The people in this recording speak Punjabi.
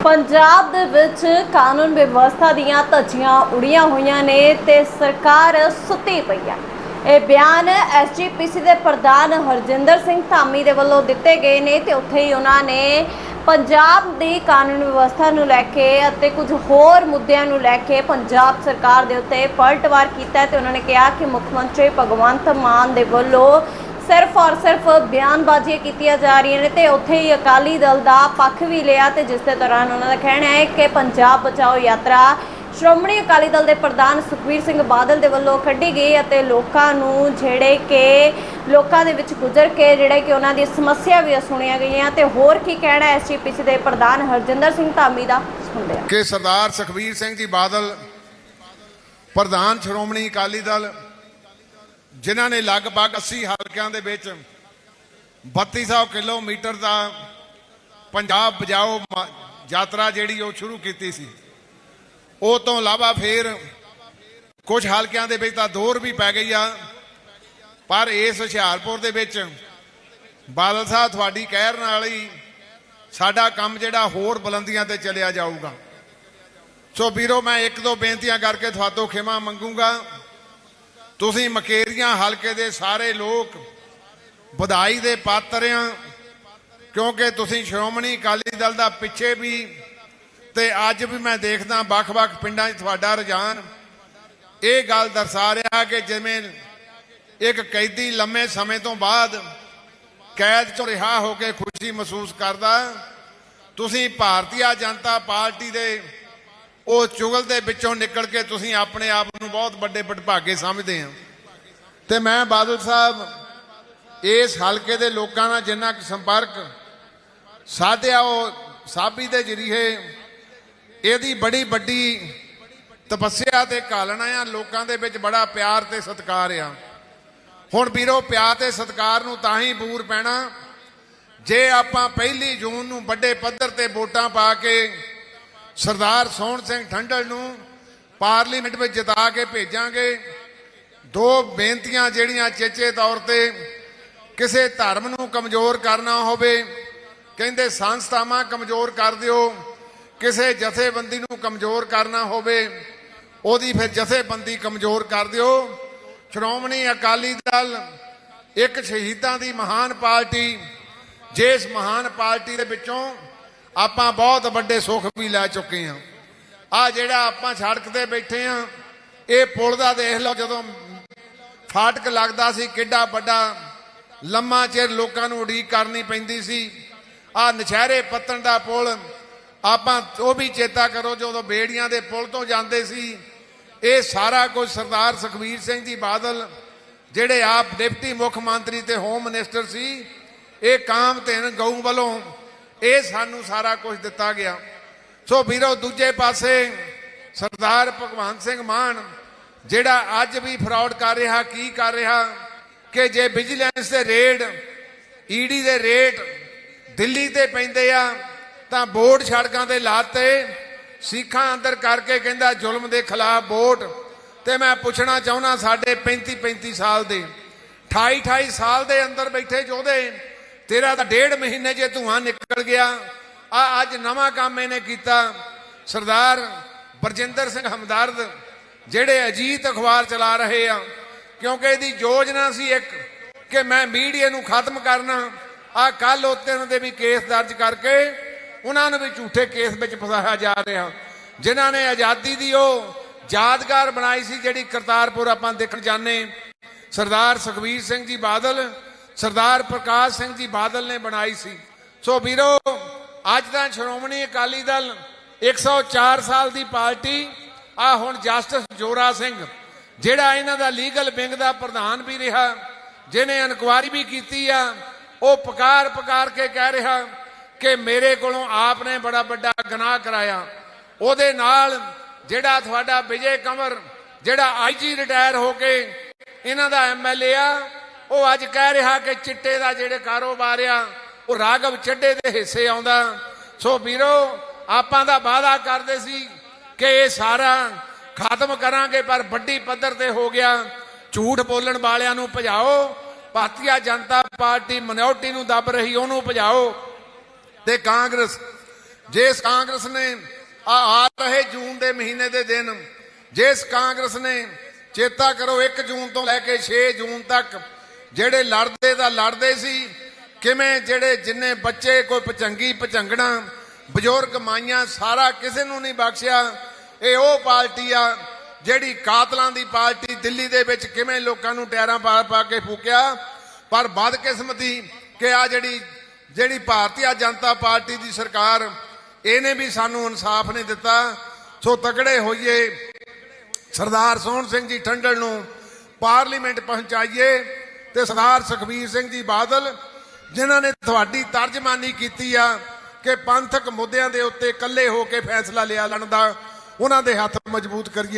ਪੰਜਾਬ ਦੇ ਵਿੱਚ ਕਾਨੂੰਨ ਵਿਵਸਥਾ ਦੀਆਂ ਧੱਜੀਆਂ ਉੜੀਆਂ ਹੋਈਆਂ ਨੇ ਤੇ ਸਰਕਾਰ ਸੁੱਤੀ ਪਈ ਹੈ ਇਹ ਬਿਆਨ ਐਸਜੀਪੀਸੀ ਦੇ ਪ੍ਰਧਾਨ ਹਰਜਿੰਦਰ ਸਿੰਘ ਧਾਮੀ ਦੇ ਵੱਲੋਂ ਦਿੱਤੇ ਗਏ ਨੇ ਤੇ ਉੱਥੇ ਹੀ ਉਹਨਾਂ ਨੇ ਪੰਜਾਬ ਦੀ ਕਾਨੂੰਨ ਵਿਵਸਥਾ ਨੂੰ ਲੈ ਕੇ ਅਤੇ ਕੁਝ ਹੋਰ ਮੁੱਦਿਆਂ ਨੂੰ ਲੈ ਕੇ ਪੰਜਾਬ ਸਰਕਾਰ ਦੇ ਉੱਤੇ ਪਲਟਵਾਰ ਕੀਤਾ ਹੈ ਤੇ ਉਹਨਾਂ ਨੇ ਕਿਹਾ ਕਿ ਮੁੱਖ ਮੰਤਰੀ ਭਗਵੰਤ ਮਾਨ ਦੇ ਵੱਲੋਂ ਸਿਰਫ ਔਰ ਸਿਰਫ ਬਿਆਨਬਾਜ਼ੀਆਂ ਕੀਤੀਆਂ ਜਾ ਰਹੀਆਂ ਨੇ ਤੇ ਉੱਥੇ ਹੀ ਅਕਾਲੀ ਦਲ ਦਾ ਪੱਖ ਵੀ ਲਿਆ ਤੇ ਜਿਸ ਦੇ ਦੌਰਾਨ ਉਹਨਾਂ ਦਾ ਕਹਿਣਾ ਹੈ ਕਿ ਪੰਜਾਬ ਬਚਾਓ ਯਾਤਰਾ ਸ਼੍ਰੋਮਣੀ ਅਕਾਲੀ ਦਲ ਦੇ ਪ੍ਰਧਾਨ ਸੁਖਬੀਰ ਸਿੰਘ ਬਾਦਲ ਦੇ ਵੱਲੋਂ ਕੱਢੀ ਗਈ ਅਤੇ ਲੋਕਾਂ ਨੂੰ ਜਿਹੜੇ ਕਿ ਲੋਕਾਂ ਦੇ ਵਿੱਚ ਗੁਜ਼ਰ ਕੇ ਜਿਹੜੇ ਕਿ ਉਹਨਾਂ ਦੀ ਸਮੱਸਿਆ ਵੀ ਸੁਣੀਆਂ ਗਈਆਂ ਤੇ ਹੋਰ ਕੀ ਕਹਿਣਾ ਹੈ ਐਸਜੀਪੀਸੀ ਦੇ ਪ੍ਰਧਾਨ ਹਰਜਿੰਦਰ ਸਿੰਘ ਧਾਮੀ ਦਾ ਸੁਣਦੇ ਹਾਂ। ਕਿ ਸਰਦਾਰ ਸੁਖਬੀਰ ਸਿੰਘ ਜੀ ਬਾਦਲ ਪ੍ਰਧਾਨ ਸ਼੍ਰੋਮਣੀ ਅਕਾਲੀ ਦਲ ਜਿਨ੍ਹਾਂ ਨੇ ਲਗਭਗ 80 ਹਲਕਿਆਂ ਦੇ ਵਿੱਚ 3200 ਕਿਲੋਮੀਟਰ ਦਾ ਪੰਜਾਬ ਬਜਾਓ ਮ- ਯਾਤਰਾ ਜਿਹੜੀ ਉਹ ਸ਼ੁਰੂ ਕੀਤੀ ਸੀ। ਉਹ ਤੋਂ ਇਲਾਵਾ ਫੇਰ ਕੁਝ ਹਲਕਿਆਂ ਦੇ ਵਿੱਚ ਤਾਂ ਦੌਰ ਵੀ ਪੈ ਗਈ ਆ। ਪਰ ਇਸ ਹੁਸ਼ਿਆਰਪੁਰ ਦੇ ਵਿੱਚ ਬਾਦਲ ਸਾਹਿਬ ਤੁਹਾਡੀ ਕਹਿਰ ਨਾਲ ਹੀ ਸਾਡਾ ਕੰਮ ਜਿਹੜਾ ਹੋਰ ਬੁਲੰਦੀਆਂ ਤੇ ਚਲਿਆ ਜਾਊਗਾ। ਸੋ ਵੀਰੋ, ਮੈਂ ਇੱਕ ਦੋ ਬੇਨਤੀਆਂ ਕਰਕੇ ਤੁਹਾਤੋਂ ਖਿਮਾ ਮੰਗੂੰਗਾ। ਤੁਸੀਂ ਮਕੇਰੀਆਂ ਹਲਕੇ ਦੇ ਸਾਰੇ ਲੋਕ ਵਧਾਈ ਦੇ ਪਾਤਰ ਆ, ਕਿਉਂਕਿ ਤੁਸੀਂ ਸ਼੍ਰੋਮਣੀ ਅਕਾਲੀ ਦਲ ਦਾ ਪਿੱਛੇ ਵੀ ਤੇ ਅੱਜ ਵੀ ਮੈਂ ਦੇਖਦਾ ਵੱਖ-ਵੱਖ ਪਿੰਡਾਂ 'ਚ ਤੁਹਾਡਾ ਰੁਝਾਨ। ਇਹ ਗੱਲ ਦਰਸਾ ਰਿਹਾ ਕਿ ਜਿਵੇਂ ਇੱਕ ਕੈਦੀ ਲੰਮੇ ਸਮੇਂ ਤੋਂ ਬਾਅਦ ਕੈਦ ਚੋਂ ਰਿਹਾ ਹੋ ਕੇ ਖੁਸ਼ੀ ਮਹਿਸੂਸ ਕਰਦਾ। ਤੁਸੀਂ ਭਾਰਤੀ ਜਨਤਾ ਪਾਰਟੀ ਦੇ ਉਹ ਚੁਗਲ ਦੇ ਵਿੱਚੋਂ ਨਿਕਲ ਕੇ ਤੁਸੀਂ ਆਪਣੇ ਆਪ ਨੂੰ ਬਹੁਤ ਵੱਡੇ ਵਡਭਾਗੇ ਸਮਝਦੇ ਆ ਤੇ ਮੈਂ ਬਾਦਲ ਸਾਹਿਬ, ਇਸ ਹਲਕੇ ਦੇ ਲੋਕਾਂ ਨਾਲ ਜਿੰਨਾ ਕੁ ਸੰਪਰਕ ਸਾਧਿਆ, ਉਹ ਸਾਬੀ ਦੇ ਜਰੀਏ ਇਹਦੀ ਬੜੀ ਵੱਡੀ ਤਪੱਸਿਆ ਤੇ ਕਾਲਣਾ ਆ। ਲੋਕਾਂ ਦੇ ਵਿੱਚ ਬੜਾ ਪਿਆਰ ਤੇ ਸਤਿਕਾਰ ਆ। ਹੁਣ ਵੀਰੋ, ਪਿਆਰ ਤੇ ਸਤਿਕਾਰ ਨੂੰ ਤਾਂ ਹੀ ਬੂਰ ਪੈਣਾ, ਜੇ ਆਪਾਂ ਪਹਿਲੀ ਜੂਨ ਨੂੰ ਵੱਡੇ ਪੱਧਰ ਤੇ ਵੋਟਾਂ ਪਾ ਕੇ ਸਰਦਾਰ ਸੋਹਣ ਸਿੰਘ ਠੰਡਲ ਨੂੰ ਪਾਰਲੀਮੈਂਟ ਵਿੱਚ ਜਿਤਾ ਕੇ ਭੇਜਾਂਗੇ। ਦੋ ਬੇਨਤੀਆਂ ਜਿਹੜੀਆਂ ਚੇਚੇ ਤੌਰ ਤੇ ਕਿਸੇ ਧਰਮ ਨੂੰ ਕਮਜ਼ੋਰ ਕਰਨਾ ਹੋਵੇ, ਕਹਿੰਦੇ ਸੰਸਥਾਵਾਂ ਕਮਜ਼ੋਰ ਕਰ ਦਿਓ, ਕਿਸੇ ਜਥੇਬੰਦੀ ਨੂੰ ਕਮਜ਼ੋਰ ਕਰਨਾ ਹੋਵੇ, ਉਹਦੀ ਫਿਰ ਜਥੇਬੰਦੀ ਕਮਜ਼ੋਰ ਕਰ ਦਿਓ। ਸ਼੍ਰੋਮਣੀ ਅਕਾਲੀ ਦਲ ਇੱਕ ਸ਼ਹੀਦਾਂ ਦੀ ਮਹਾਨ ਪਾਰਟੀ ਜਿਸ ਮਹਾਨ ਪਾਰਟੀ ਦੇ ਵਿੱਚੋਂ ਆਪਾਂ ਬਹੁਤ ਵੱਡੇ ਸੁੱਖ ਵੀ ਲੈ ਚੁੱਕੇ ਹਾਂ। ਆ ਜਿਹੜਾ ਆਪਾਂ ਸੜਕ ਤੇ ਬੈਠੇ ਆ ਇਹ ਪੁਲ ਦਾ ਦੇਖ ਲਓ ਜਦੋਂ ਫਾਟਕ ਲੱਗਦਾ ਸੀ, ਕਿੱਡਾ ਵੱਡਾ, ਲੰਮਾ ਚਿਰ ਲੋਕਾਂ ਨੂੰ ਉਡੀਕ ਕਰਨੀ ਪੈਂਦੀ ਸੀ। ਆ ਨਸ਼ਹਿਰੇ ਪੱਤਣ ਦਾ ਪੁਲ, ਆਪਾਂ ਉਹ ਵੀ ਚੇਤਾ ਕਰੋ ਜਦੋਂ ਬੇੜੀਆਂ ਦੇ ਪੁਲ ਤੋਂ ਜਾਂਦੇ ਸੀ। ਇਹ ਸਾਰਾ ਕੁਝ ਸਰਦਾਰ ਸੁਖਬੀਰ ਸਿੰਘ ਜੀ ਬਾਦਲ, ਜਿਹੜੇ ਆਪ ਡਿਪਟੀ ਮੁੱਖ ਮੰਤਰੀ ਤੇ ਹੋਮ ਮਿਨਿਸਟਰ ਸੀ, ਇਹ ਕਾਮ ਧਨ ਗਊ ਵੱਲੋਂ ਇਹ ਸਾਨੂੰ ਸਾਰਾ ਕੁਝ ਦਿੱਤਾ ਗਿਆ। ਸੋ ਵੀਰੋ, ਦੂਜੇ ਪਾਸੇ ਸਰਦਾਰ ਭਗਵੰਤ ਸਿੰਘ ਮਾਨ, ਜਿਹੜਾ ਅੱਜ ਵੀ ਫਰਾਡ ਕਰ ਰਿਹਾ, ਕੀ ਕਰ ਰਿਹਾ, ਕਿ ਜੇ ਵਿਜੀਲੈਂਸ ਦੇ ਰੇਡ ਈਡੀ ਦੇ ਰੇਟ ਦਿੱਲੀ ਤੇ ਪੈਂਦੇ ਆ, ਤਾਂ ਬੋਰਡ ਸੜਕਾਂ ਤੇ ਲਾਤੇ, ਸਿੱਖਾਂ ਅੰਦਰ ਕਰਕੇ ਕਹਿੰਦਾ ਜ਼ੁਲਮ ਦੇ ਖਿਲਾਫ ਵੋਟ। ਤੇ ਮੈਂ ਪੁੱਛਣਾ ਚਾਹੁੰਦਾ, ਸਾਡੇ 35 35 ਸਾਲ ਦੇ 28 28 ਸਾਲ ਦੇ ਅੰਦਰ ਬੈਠੇ ਜੋਧੇ ਤੇਰਾ ਤਾਂ ਡੇਢ ਮਹੀਨੇ ਜੇ ਧੂਆਂ ਨਿਕਲ ਗਿਆ, ਆ ਅੱਜ ਨਵਾਂ ਕੰਮ ਇਹਨੇ ਕੀਤਾ। ਸਰਦਾਰ ਬਰਜਿੰਦਰ ਸਿੰਘ ਹਮਦਰਦ, ਜਿਹੜੇ ਅਜੀਤ ਅਖਬਾਰ ਚਲਾ ਰਹੇ ਆ, ਕਿਉਂਕਿ ਇਹਦੀ ਯੋਜਨਾ ਸੀ ਇੱਕ ਕਿ ਮੈਂ ਮੀਡੀਆ ਨੂੰ ਖਤਮ ਕਰਨਾ, ਆ ਕੱਲ ਉੱਤੇ ਉਹਨਾਂ ਦੇ ਵੀ ਕੇਸ ਦਰਜ ਕਰਕੇ ਉਹਨਾਂ ਨੂੰ ਵੀ ਝੂਠੇ ਕੇਸ ਵਿੱਚ ਫਸਾਇਆ ਜਾ ਰਿਹਾ। ਜਿਨ੍ਹਾਂ ਨੇ ਆਜ਼ਾਦੀ ਦੀ ਉਹ ਯਾਦਗਾਰ ਬਣਾਈ ਸੀ ਜਿਹੜੀ ਕਰਤਾਰਪੁਰ ਆਪਾਂ ਦੇਖਣ ਜਾਂਦੇ ਸਰਦਾਰ ਸੁਖਬੀਰ ਸਿੰਘ ਜੀ ਬਾਦਲ ਸਰਦਾਰ ਪ੍ਰਕਾਸ਼ ਸਿੰਘ ਜੀ ਬਾਦਲ ਨੇ ਬਣਾਈ ਸੀ। ਸੋ ਵੀਰੋ, ਅੱਜ ਦਾ ਸ਼੍ਰੋਮਣੀ ਅਕਾਲੀ ਦਲ 104 ਸਾਲ ਦੀ ਪਾਰਟੀ, ਆ ਹੁਣ ਜਸਟਿਸ ਜੋਰਾ ਸਿੰਘ, ਜਿਹੜਾ ਇਹਨਾਂ ਦਾ ਲੀਗਲ ਵਿੰਗ ਦਾ ਪ੍ਰਧਾਨ ਵੀ ਰਿਹਾ, ਜਿਹਨੇ ਇਨਕੁਆਰੀ ਵੀ ਕੀਤੀ ਆ, ਉਹ ਪਕਾਰ ਪਕਾਰ ਕੇ ਕਹਿ ਰਿਹਾ ਕਿ ਮੇਰੇ ਕੋਲੋਂ ਆਪ ਨੇ ਬੜਾ ਵੱਡਾ ਗੁਨਾਹ ਕਰਾਇਆ। ਉਹਦੇ ਨਾਲ ਜਿਹੜਾ ਤੁਹਾਡਾ ਵਿਜੇ ਕੰਵਰ, ਜਿਹੜਾ ਆਈਜੀ ਰਿਟਾਇਰ ਹੋ ਕੇ ਇਹਨਾਂ ਦਾ ਐਮਐਲਏ ਆ ਉਹ ਅੱਜ ਕਹਿ ਰਿਹਾ ਕਿ ਚਿੱਟੇ ਦਾ ਜਿਹੜੇ ਕਾਰੋਬਾਰ ਆ, ਉਹ ਰਾਗਵ ਚੱਡੇ ਦੇ ਹਿੱਸੇ ਆਉਂਦਾ। ਸੋ ਵੀਰੋ, ਆਪਾਂ ਦਾ ਵਾਅਦਾ ਕਰਦੇ ਸੀ ਕਿ ਇਹ ਸਾਰਾ ਖਤਮ ਕਰਾਂਗੇ, ਪਰ ਵੱਡੀ ਪੱਧਰ ਤੇ ਹੋ ਗਿਆ। ਝੂਠ ਬੋਲਣ ਵਾਲਿਆਂ ਨੂੰ ਭਜਾਓ ਭਾਰਤੀ ਜਨਤਾ ਪਾਰਟੀ ਮਿਨੋਰਟੀ ਨੂੰ ਦੱਬ ਰਹੀ, ਉਹਨੂੰ ਭਜਾਓ। ਤੇ ਕਾਂਗਰਸ, ਜਿਸ ਕਾਂਗਰਸ ਨੇ ਆ ਆ ਰਹੇ ਜੂਨ ਦੇ ਮਹੀਨੇ ਦੇ ਦਿਨ, ਜਿਸ ਕਾਂਗਰਸ ਨੇ ਚੇਤਾ ਕਰੋ 1 ਜੂਨ ਤੋਂ ਲੈ ਕੇ 6 ਜੂਨ ਤੱਕ ਜਿਹੜੇ ਲੜਦੇ ਦਾ ਲੜਦੇ ਸੀ, ਕਿਵੇਂ ਜਿਹੜੇ ਜਿੰਨੇ ਬੱਚੇ ਕੋਈ ਪਚੰਗੀ ਪਚੰਗਣਾ, ਬਜ਼ੁਰਗ ਮਾਈਆਂ ਸਾਰਾ ਕਿਸੇ ਨੂੰ ਨਹੀਂ ਬਖਸ਼ਿਆ, ਇਹ ਉਹ ਪਾਰਟੀ ਆ ਜਿਹੜੀ ਕਾਤਲਾਂ ਦੀ ਪਾਰਟੀ ਦਿੱਲੀ ਦੇ ਵਿੱਚ ਕਿਵੇਂ ਲੋਕਾਂ ਨੂੰ ਟਾਇਰਾਂ ਪਾ ਪਾ ਕੇ ਫੂਕਿਆ, ਪਰ ਬਦਕਿਸਮਤੀ ਕਿ ਆ ਜਿਹੜੀ ਜਿਹੜੀ ਭਾਰਤੀ ਜਨਤਾ ਪਾਰਟੀ ਦੀ ਸਰਕਾਰ, ਇਹਨੇ ਵੀ ਸਾਨੂੰ ਇਨਸਾਫ ਨਹੀਂ ਦਿੱਤਾ। ਸੋ ਤਕੜੇ ਹੋਈਏ, ਸਰਦਾਰ ਸੋਹਣ ਸਿੰਘ ਜੀ ਠੰਡਲ ਨੂੰ ਪਾਰਲੀਮੈਂਟ ਪਹੁੰਚਾਈਏ। ਤੇ ਸਰਦਾਰ ਸੁਖਬੀਰ ਸਿੰਘ ਜੀ ਬਾਦਲ, ਜਿਨ੍ਹਾਂ ਨੇ ਤੁਹਾਡੀ ਤਰਜਮਾਨੀ ਕੀਤੀ ਆ ਕਿ ਪੰਥਕ ਮੁੱਦਿਆਂ ਦੇ ਉੱਤੇ ਇਕੱਲੇ ਹੋ ਕੇ ਫੈਸਲਾ ਲਿਆ ਲੈਣ ਦਾ, ਉਹਨਾਂ ਦੇ ਹੱਥ ਮਜ਼ਬੂਤ ਕਰੀਏ।